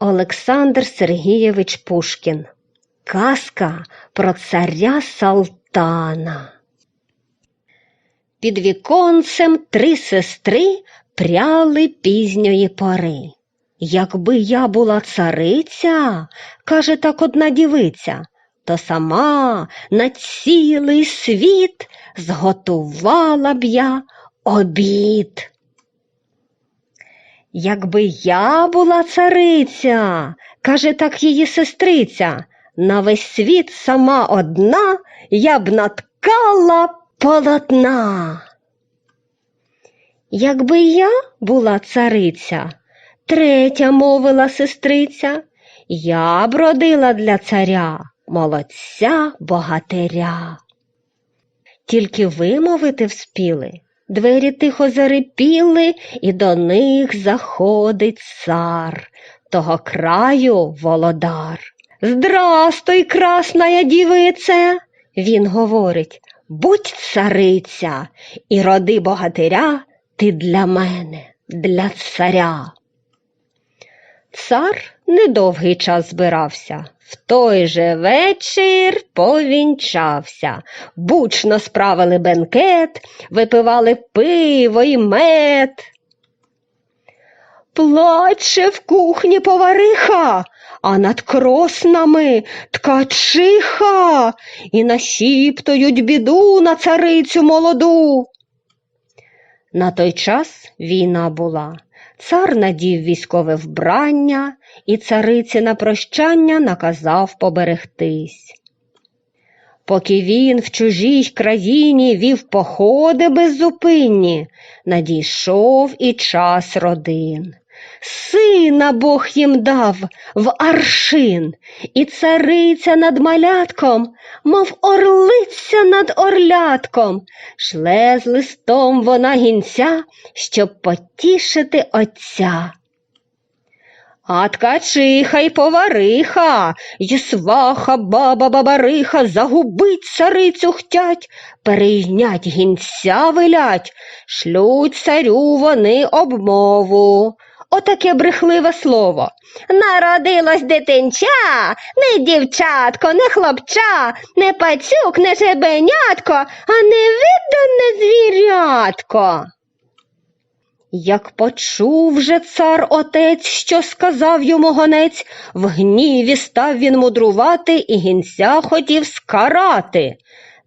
Олександр Сергійович Пушкін. Казка про царя Салтана. Під віконцем три сестри пряли пізньої пори. Якби я була цариця, каже так одна дівиця, то сама на цілий світ зготувала б я обід. Якби я була цариця, каже так її сестриця, на весь світ сама одна я б наткала полотна. Якби я була цариця, третя мовила сестриця, я б родила для царя молодця богатиря. Тільки вимовити вспіли, двері тихо зарипіли, і до них заходить цар, того краю володар. Здрастуй, красная дівице, він говорить, будь цариця, і роди богатиря ти для мене, для царя. Цар недовгий час збирався, в той же вечір повінчався, бучно справили бенкет, випивали пиво й мед. Плаче в кухні повариха, а над кроснами ткачиха і нашіптують біду на царицю молоду. На той час війна була. Цар надів військове вбрання і цариці на прощання наказав поберегтись. Поки він в чужій країні вів походи беззупинні, надійшов і час родин. Сина Бог їм дав в аршин, і цариця над малятком, мов орлиця над орлятком, шле з листом вона гінця, щоб потішити отця. А ткачиха й повариха, й сваха баба бабариха загубить царицю хтять, перейнять гінця вилять, шлють царю вони обмову. Отаке брехливе слово. Народилось дитинча, не дівчатко, не хлопча, не пацюк, не жебенятко, а невидане звірятко. Як почув же цар отець, що сказав йому гонець, в гніві став він мудрувати і гінця хотів скарати.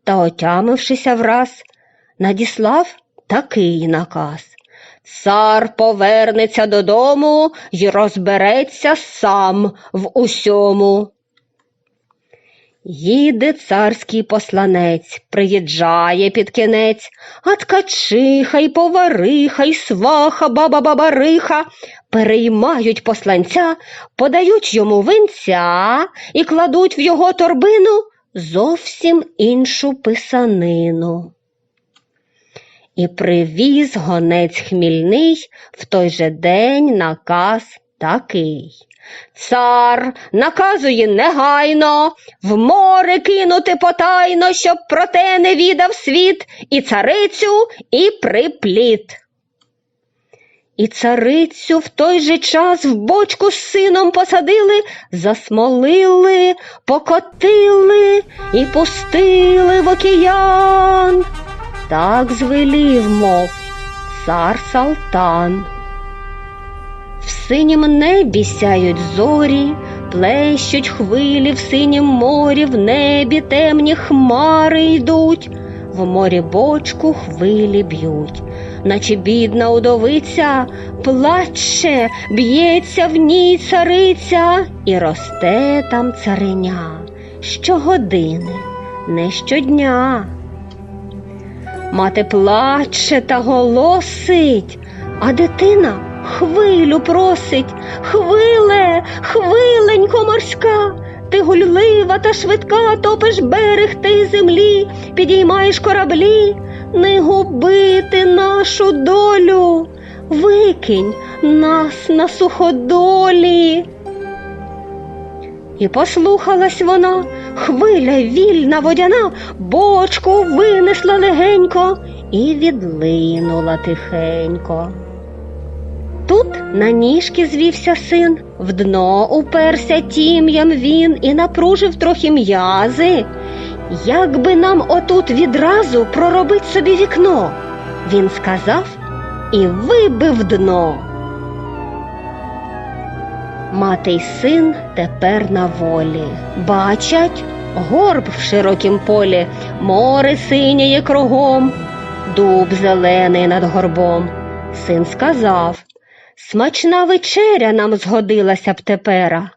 Та, отямившися враз, надіслав такий наказ. Цар повернеться додому й розбереться сам в усьому. Їде царський посланець, приїжджає під кінець, а ткачиха й повариха, й сваха, баба бабариха переймають посланця, подають йому винця і кладуть в його торбину зовсім іншу писанину. І привіз гонець хмільний в той же день наказ такий. Цар наказує негайно в море кинути потайно, щоб про те не відав світ, і царицю, і припліт. І царицю в той же час в бочку з сином посадили, засмолили, покотили і пустили в океан. Так звелів, мов цар Салтан. В синім небі сяють зорі, плещуть хвилі в синім морі, в небі темні хмари йдуть, в морі бочку хвилі б'ють, наче бідна удовиця плаче, б'ється в ній цариця, і росте там цариня щогодини, не щодня. Мати плаче та голосить, а дитина хвилю просить. Хвиле, хвиленько морська, ти гульлива та швидка, топиш берег ти землі, підіймаєш кораблі, не губити нашу долю, викинь нас на суходолі. І послухалась вона, хвиля вільна водяна, бочку винесла легенько і відлинула тихенько. Тут на ніжки звівся син, в дно уперся тім'ям він і напружив трохи м'язи. Як би нам отут відразу проробить собі вікно? Він сказав і вибив дно. Мати й син тепер на волі. Бачать горб в широкім полі, море синяє кругом, дуб зелений над горбом. Син сказав Смачна вечеря нам згодилася б тепера.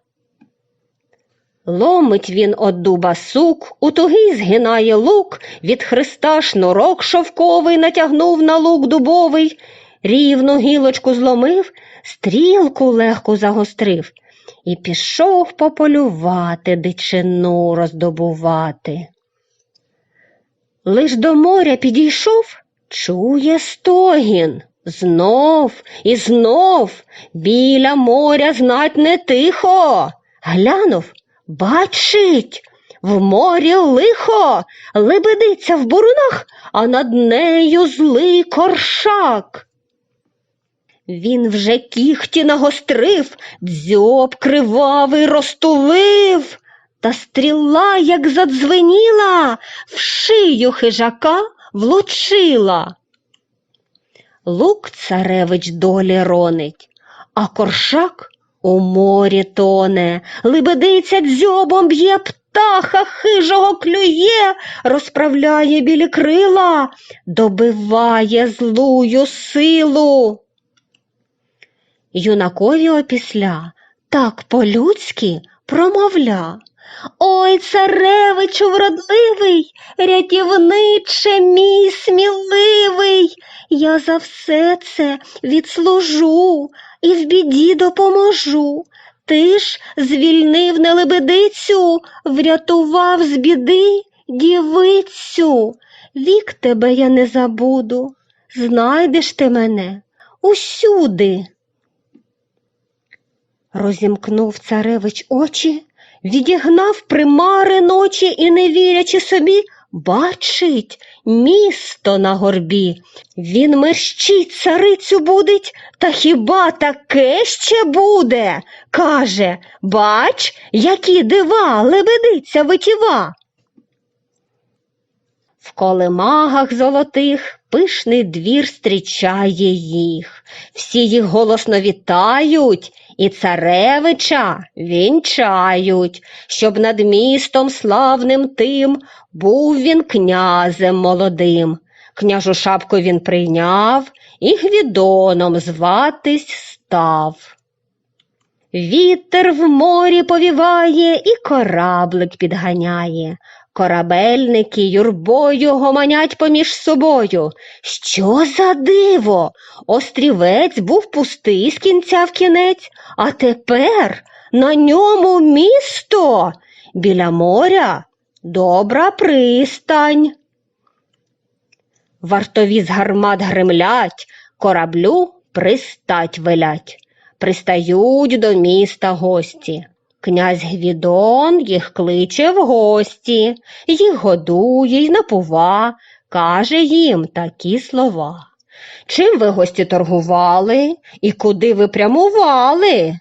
Ломить він од дуба сук, у тугий згинає лук, від хреста шнурок шовковий натягнув на лук дубовий, рівну гілочку зломив, стрілку легко загострив і пішов пополювати дичину роздобувати. Лиш до моря підійшов, чує стогін. Знов і знов біля моря знать не тихо. Глянув, бачить, в морі лихо, лебедиться в бурунах, а над нею злий коршак. Він вже кіхті нагострив, дзьоб кривавий розтулив, та стріла, як задзвеніла, в шию хижака влучила. Лук царевич долі ронить, а коршак у морі тоне, лебедиця дзьобом б'є, птаха хижого клює, розправляє білі крила, добиває злую силу. Юнакові опісля так по-людськи промовля. Ой, царевичу вродливий, рятівниче мій сміливий, я за все це відслужу і в біді допоможу. Ти ж звільнив нелебедицю, врятував з біди дівицю. Вік тебе я не забуду, знайдеш ти мене усюди. Розімкнув царевич очі, відігнав примари ночі і, не вірячи собі, бачить місто на горбі. Він мерщить царицю будить, та хіба таке ще буде? Каже, бач, які дива лебедиця витіва. В колемагах золотих пишний двір зустрічає їх. Всі їх голосно вітають і царевича вінчають, щоб над містом славним тим був він князем молодим. Княжу шапку він прийняв і Гвідоном зватись став. Вітер в морі повіває і кораблик підганяє. Корабельники юрбою гомонять поміж собою. Що за диво? Острівець був пустий з кінця в кінець, а тепер на ньому місто біля моря добра пристань. Вартові з гармат гремлять, кораблю пристать велять. Пристають до міста гості. Князь Гвідон їх кличе в гості, їх годує й напува, каже їм такі слова. Чим ви гості торгували і куди ви прямували?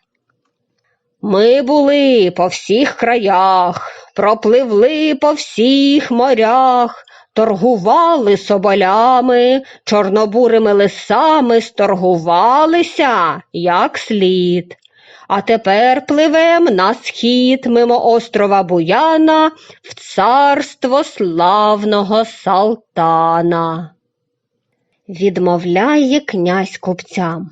Ми були по всіх краях, пропливли по всіх морях, торгували соболями, чорнобурими лисами, сторгувалися, як слід. А тепер пливем на схід мимо острова Буяна в царство славного Салтана. Відмовляє князь купцям.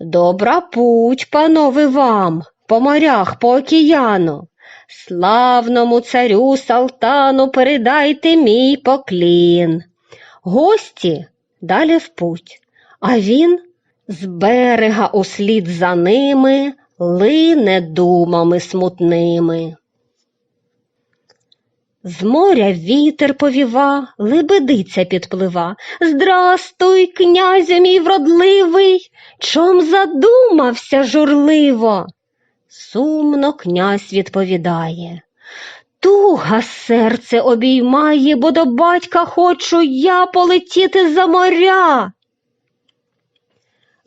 Добра путь, панове вам, по морях, по океану. Славному царю Салтану передайте мій поклін. Гості далі в путь, а він з берега услід за ними лине думами смутними. З моря вітер повіва, лебедиця підплива. Здрастуй, князю мій вродливий, чом задумався журливо. Сумно князь відповідає. Туга серце обіймає, бо до батька хочу я полетіти за моря.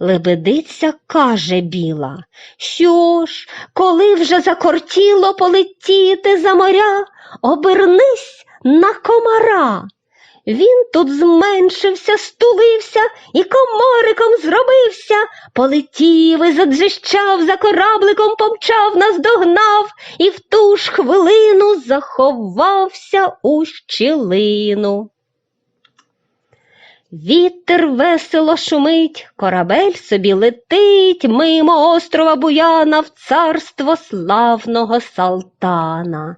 Лебедиця каже біла, що ж, коли вже закортіло полетіти за моря, обернись на комара. Він тут зменшився, стулився і комариком зробився, полетів і заджищав, за корабликом помчав, наздогнав і в ту ж хвилину заховався у щілину. Вітер весело шумить, корабель собі летить мимо острова Буяна в царство славного Салтана.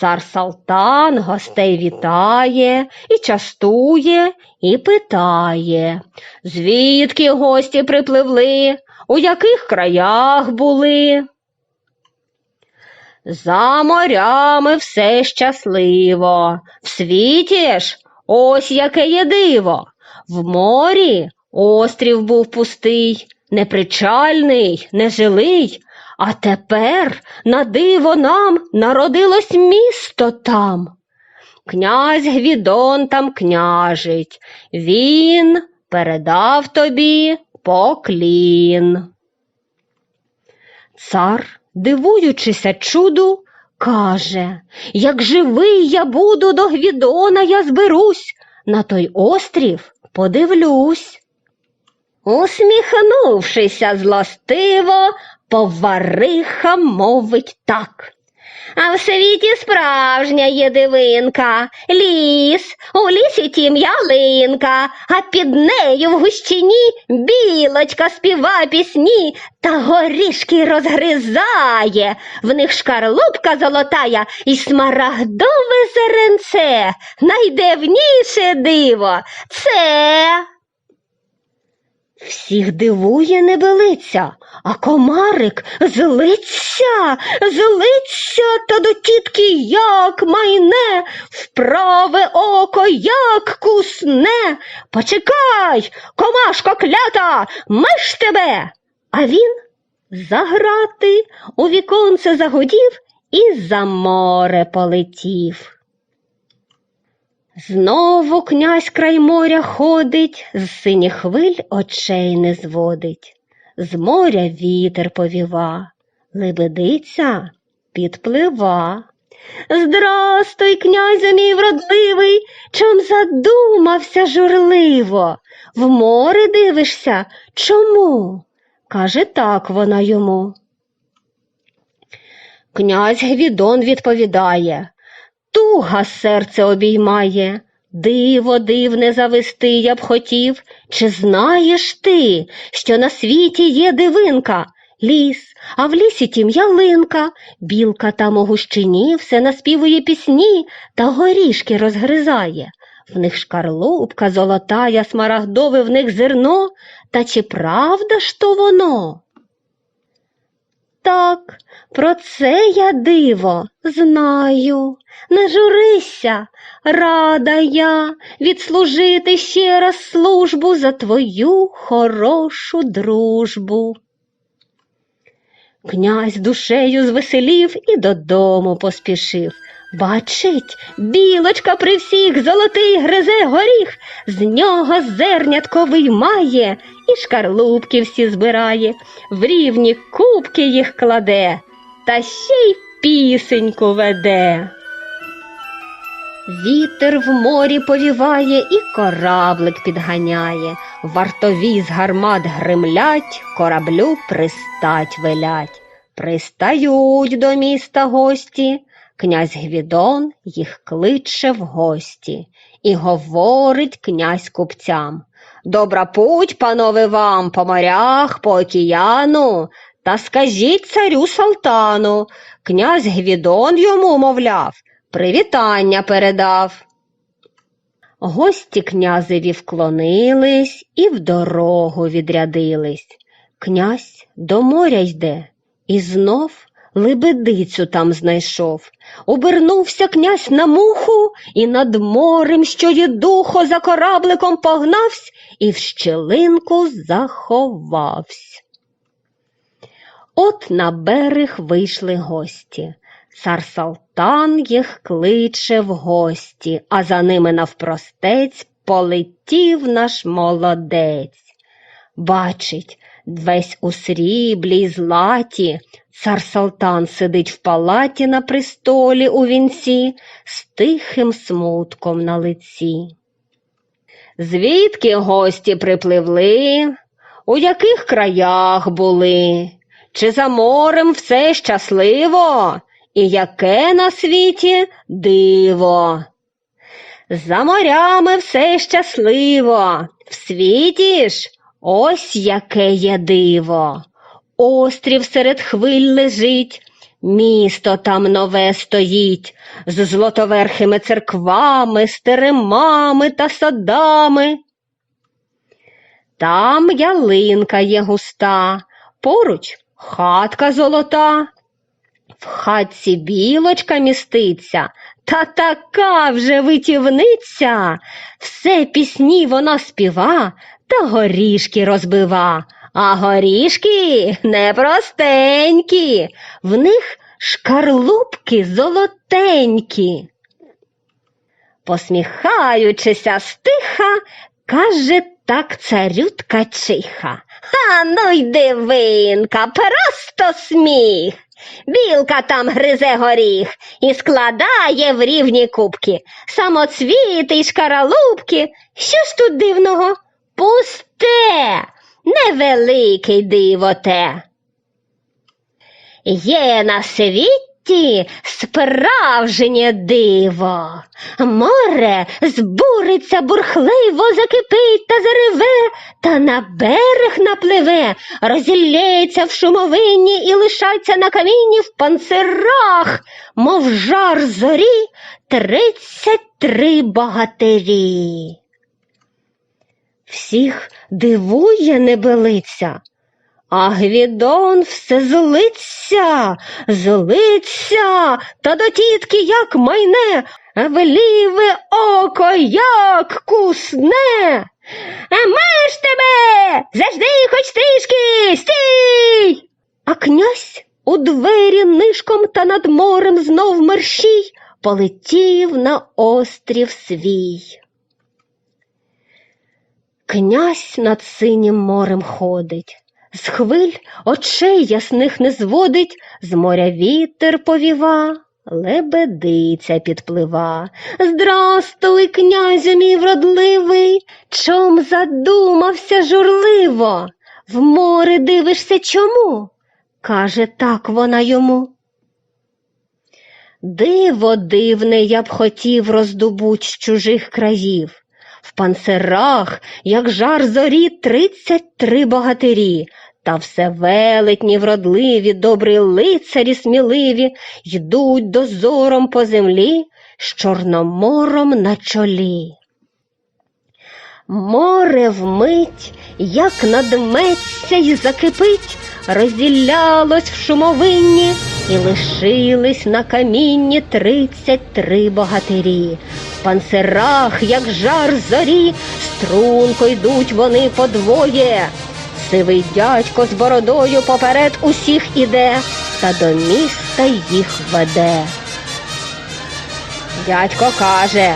Цар Салтан гостей вітає і частує, і питає, звідки гості припливли, у яких краях були. За морями все щасливо, в світі ж ось яке є диво. В морі острів був пустий, непричальний, нежилий, а тепер на диво нам народилось місто там. Князь Гвідон там княжить, він передав тобі поклін. Цар, дивуючися чуду, каже, як живий я буду до Гвідона я зберусь, на той острів подивлюсь. Усміхнувшися злостиво, повариха мовить так. А в світі справжня є дивинка, ліс, у лісі тім ялинка, а під нею в гущині білочка співа пісні та горішки розгризає, в них шкарлупка золотая і смарагдове зеренце, найдивніше диво це. Всіх дивує небелиця, а комарик злиться, злиться та до тітки як майне, вправе око як кусне. Почекай, комашко клята, ми ж тебе. А він заграти у віконце загудів і за море полетів. Знову князь край моря ходить, з синіх хвиль очей не зводить. З моря вітер повіва, лебедиця підплива. Здрастуй, князю мій вродливий, чом задумався журливо. В море дивишся? Чому? Каже так вона йому. Князь Гвідон відповідає. Туга серце обіймає, диво дивне завести я б хотів. Чи знаєш ти, що на світі є дивинка? Ліс, а в лісі тім ялинка, білка там у гущині все наспівує пісні та горішки розгризає. В них шкарлупка золотая, смарагдове в них зерно, та чи правда ж то воно? Так, про це я диво знаю. Не журися, рада я відслужити ще раз службу за твою хорошу дружбу. Князь душею звеселів і додому поспішив. Бачить, білочка при всіх золотий гризе горіх, з нього зернятко виймає і шкарлупки всі збирає, в рівні кубки їх кладе, та ще й пісеньку веде. Вітер в морі повіває і кораблик підганяє, вартові з гармат гримлять, кораблю пристать велять. Пристають до міста гості, князь Гвідон їх кличе в гості і говорить князь купцям. Добра путь, панове вам, по морях, по океану, та скажіть царю Салтану, князь Гвідон йому мовляв, привітання передав. Гості князеві вклонились і в дорогу відрядились. Князь до моря йде і знов лебедицю там знайшов. Обернувся князь на муху і над морем, що є духо, за корабликом погнавсь і в щелинку заховавсь. От на берег вийшли гості. Цар Салтан їх кличе в гості, а за ними навпростець полетів наш молодець. бачить, весь у сріблі й златі, цар Салтан сидить в палаті на престолі у вінці з тихим смутком на лиці. Звідки гості припливли, у яких краях були, чи за морем все щасливо, і яке на світі диво? За морями все щасливо, в світі ж ось яке є диво. Острів серед хвиль лежить, місто там нове стоїть, з злотоверхими церквами, з та садами. Там ялинка є густа, поруч хатка золота. В хатці білочка міститься, та така вже витівниця, все пісні вона співа та горішки розбива. А горішки непростенькі, в них шкарлупки золотенькі. Посміхаючися стиха, каже так царю ткачиха. А ну й дивинка, просто сміх. Білка там гризе горіх і складає в рівні кубки. Самоцвіти й шкаралупки. Що ж тут дивного? Пусте, невеликий диво те. Є на світі справжнє диво. Море збуриться бурхливо, закипить та зареве, та на берег напливе, розілється в шумовині і лишаться на камінні в панцирах, мов жар зорі, тридцять три богатирі. Всіх дивує небелиця, а Гвідон все злиться, злиться, та до тітки як майне, в ліве око як кусне. А маєш тебе, завжди хоч трішки, стій. А князь у двері нишком та над морем знов мерщій полетів на острів свій. Князь над синім морем ходить, з хвиль очей ясних не зводить, з моря вітер повіва, лебедиця підплива. Здрастуй, князю мій вродливий, чом задумався журливо, в море дивишся чому? каже так вона йому. Диво дивне я б хотів роздобуть з чужих країв. В панцирах, як жар зорі, тридцять три богатирі, та все велетні, вродливі, добрі лицарі сміливі, йдуть дозором по землі з чорномором на чолі. Море вмить, як надметься й закипить, розділялось в шумовинні, і лишились на камінні тридцять три богатирі. Панцирах, як жар зорі, струнко йдуть вони подвоє. Сивий дядько з бородою поперед усіх іде, та до міста їх веде. Дядько каже,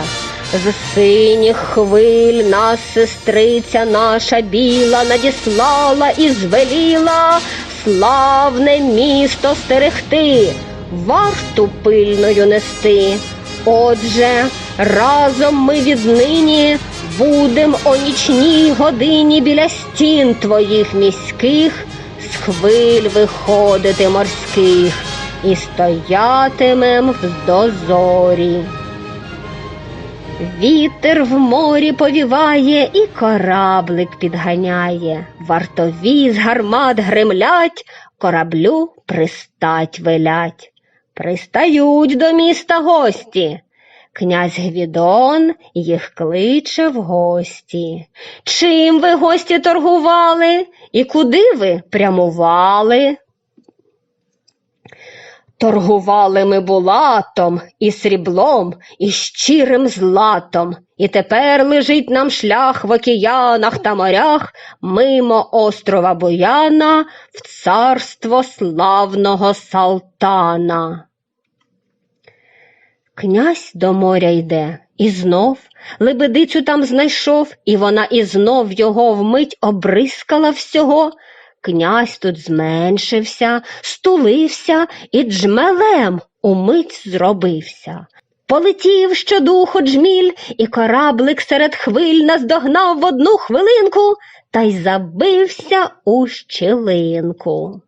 з синіх хвиль нас сестриця наша біла надіслала і звеліла славне місто стерегти, варту пильною нести. Отже, разом ми віднині будем о нічній годині біля стін твоїх міських з хвиль виходити морських і стоятимем в дозорі. Вітер в морі повіває і кораблик підганяє, вартові з гармат гремлять, кораблю пристать велять. Пристають до міста гості. Князь Гвідон їх кличе в гості. Чим ви гості торгували і куди ви прямували? Торгували ми булатом і сріблом, і щирим златом, і тепер лежить нам шлях в океанах та морях мимо острова Бояна в царство славного Салтана. Князь до моря йде І знов лебедицю там знайшов, і вона і знов його вмить обрискала всього. Князь тут зменшився, стулився і джмелем умить зробився. Полетів щодуху джміль, і кораблик серед хвиль наздогнав в одну хвилинку та й забився у щілинку.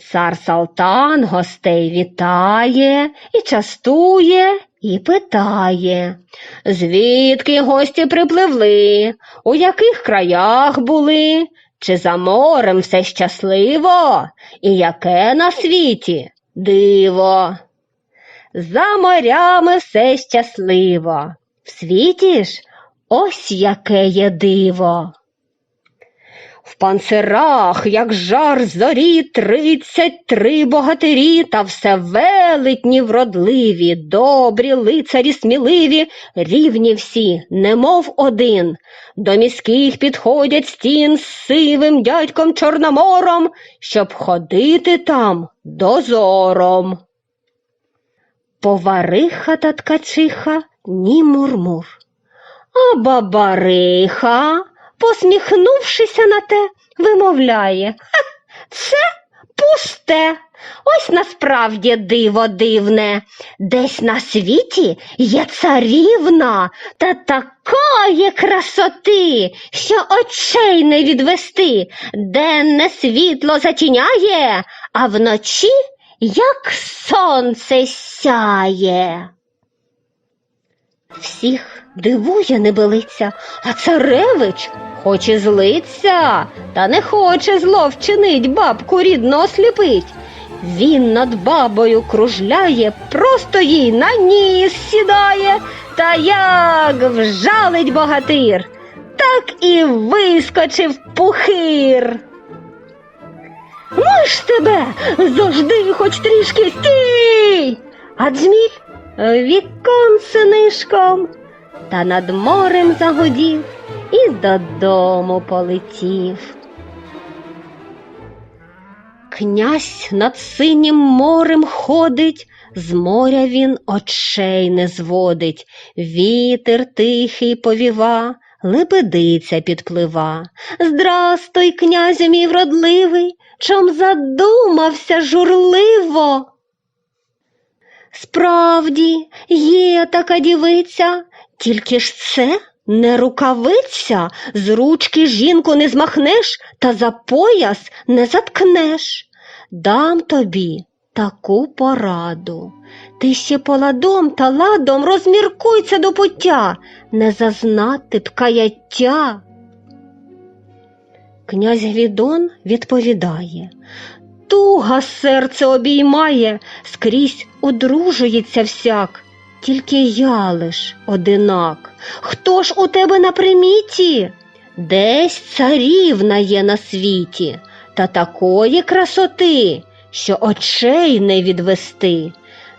Цар Салтан гостей вітає і частує, і питає, звідки гості припливли, у яких краях були, чи за морем все щасливо, і яке на світі? Диво. За морями все щасливо, в світі ж ось яке є диво. Панцирах, як жар зорі, тридцять три богатирі, та все велетні вродливі, добрі, лицарі сміливі, рівні всі, немов один. До міських підходять стін з сивим дядьком Чорномором, щоб ходити там дозором. Повариха та ткачиха ні мурмур. А бабариха, посміхнувшися на те, вимовляє «Ха, це пусте. Ось насправді диво дивне. Десь на світі є царівна та такої красоти, що очей не відвести. Денне світло затіняє, а вночі як сонце сяє. Всіх дивує небелиця, а царевич хоч і злиться, та не хоче зло вчинить, бабку рідно осліпить. Він над бабою кружляє, просто їй на ніс сідає, та як вжалить богатир, так і вискочив пухир. Ми ж тебе завжди хоч трішки стій. А джміль віконце нишком та над морем загудів і додому полетів. Князь над синім морем ходить, з моря він очей не зводить, вітер тихий повіва, лебедиця підплива. Здрастуй, князю мій вродливий, чом задумався журливо. Справді, є така дівиця, тільки ж це не рукавиця, з ручки жінку не змахнеш та за пояс не заткнеш. Дам тобі таку пораду. Ти ще поладом та ладом розміркуйся до пуття, не зазнати б каяття. Князь Гвідон відповідає Туга серце обіймає, скрізь одружується всяк, тільки я лиш одинак. Хто ж у тебе на приміті? Десь царівна є на світі, та такої красоти, що очей не відвести.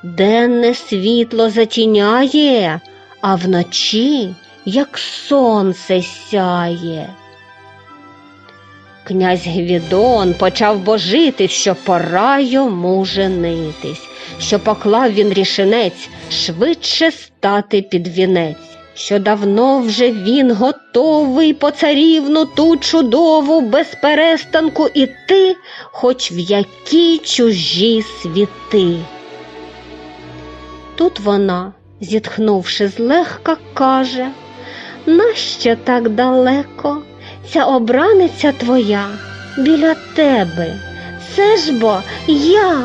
Денне світло затіняє, а вночі, як сонце сяє. Князь Гвідон почав божити, що пора йому женитись, що поклав він рішенець швидше стати під вінець, що давно вже він готовий по царівну ту чудову без перестанку іти, хоч в які чужі світи. Тут вона, зітхнувши злегка, каже Нащо так далеко? Ця обраниця твоя біля тебе, це ж бо я.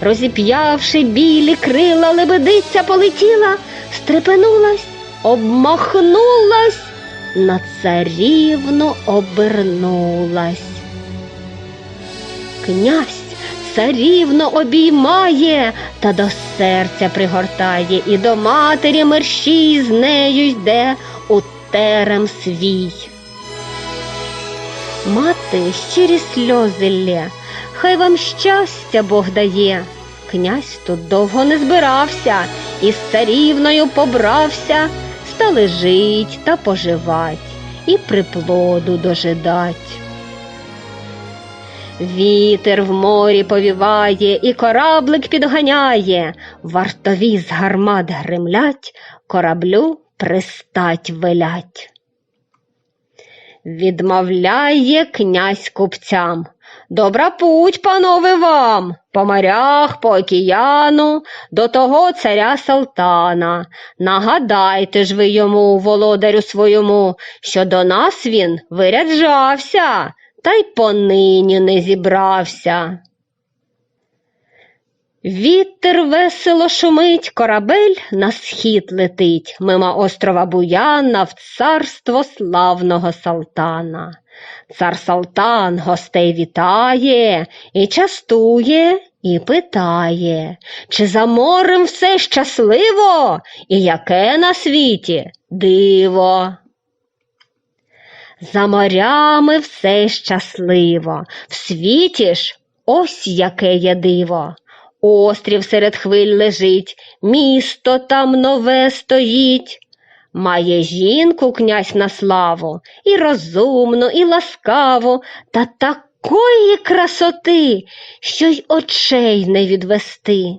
Розіп'явши білі крила, лебедиця полетіла, стрепенулась, обмахнулась, на царівну обернулась. Князь царівну обіймає та до серця пригортає, і до матері мерщій з нею йде у терем свій. Мати щирі сльози лє, хай вам щастя Бог дає. Князь тут довго не збирався і з царівною побрався, стали жить та поживать і приплоду дожидать. Вітер в морі повіває, і кораблик підганяє, вартові з гармат гремлять, кораблю пристать велять. Відмовляє князь купцям. Добра путь, панове вам, по морях, по океану, до того царя Салтана. Нагадайте ж ви йому, володарю своєму, що до нас він виряджався, та й понині не зібрався. Вітер весело шумить, корабель на схід летить, мимо острова Буяна в царство славного Салтана. Цар Салтан гостей вітає і частує, і питає, чи за морем все щасливо, і яке на світі диво. За морями все щасливо, в світі ж ось яке є диво. Острів серед хвиль лежить, місто там нове стоїть. Має жінку князь на славу, і розумну, і ласкаву, та такої красоти, що й очей не відвести.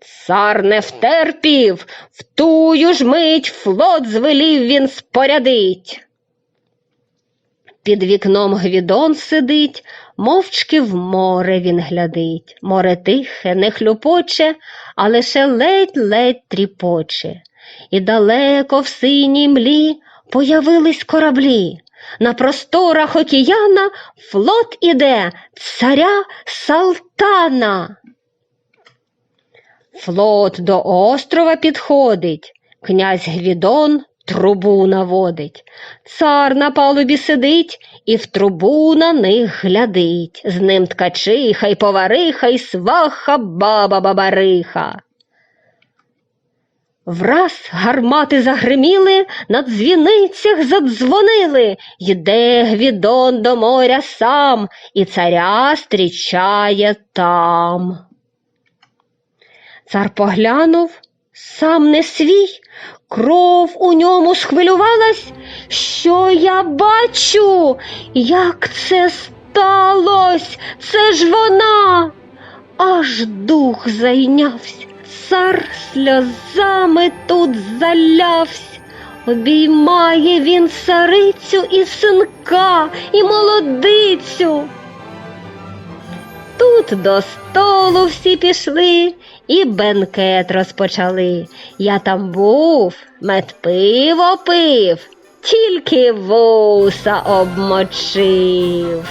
Цар не втерпів, в тую ж мить флот звелів він спорядить. Під вікном Гвідон сидить, мовчки в море він глядить. Море тихе, не хлюпоче, а лише ледь-ледь тріпоче. І далеко в синій млі появились кораблі. На просторах океана флот іде царя Салтана. Флот до острова підходить, князь Гвідон трубу наводить. Цар на палубі сидить і в трубу на них глядить. З ним ткачиха й повариха, й сваха баба бабариха. Враз гармати загриміли, на дзвіницях задзвонили. Йде Гвідон до моря сам, і царя стрічає там. Цар поглянув, сам не свій, кров у ньому схвилювалась. Що я бачу? Як це сталось? Це ж вона. Аж дух зайнявся. Цар сльозами тут залявся. Обіймає він царицю і синка, і молодицю. Тут до столу всі пішли і бенкет розпочали. Я там був, мед пиво пив, тільки вуса обмочив.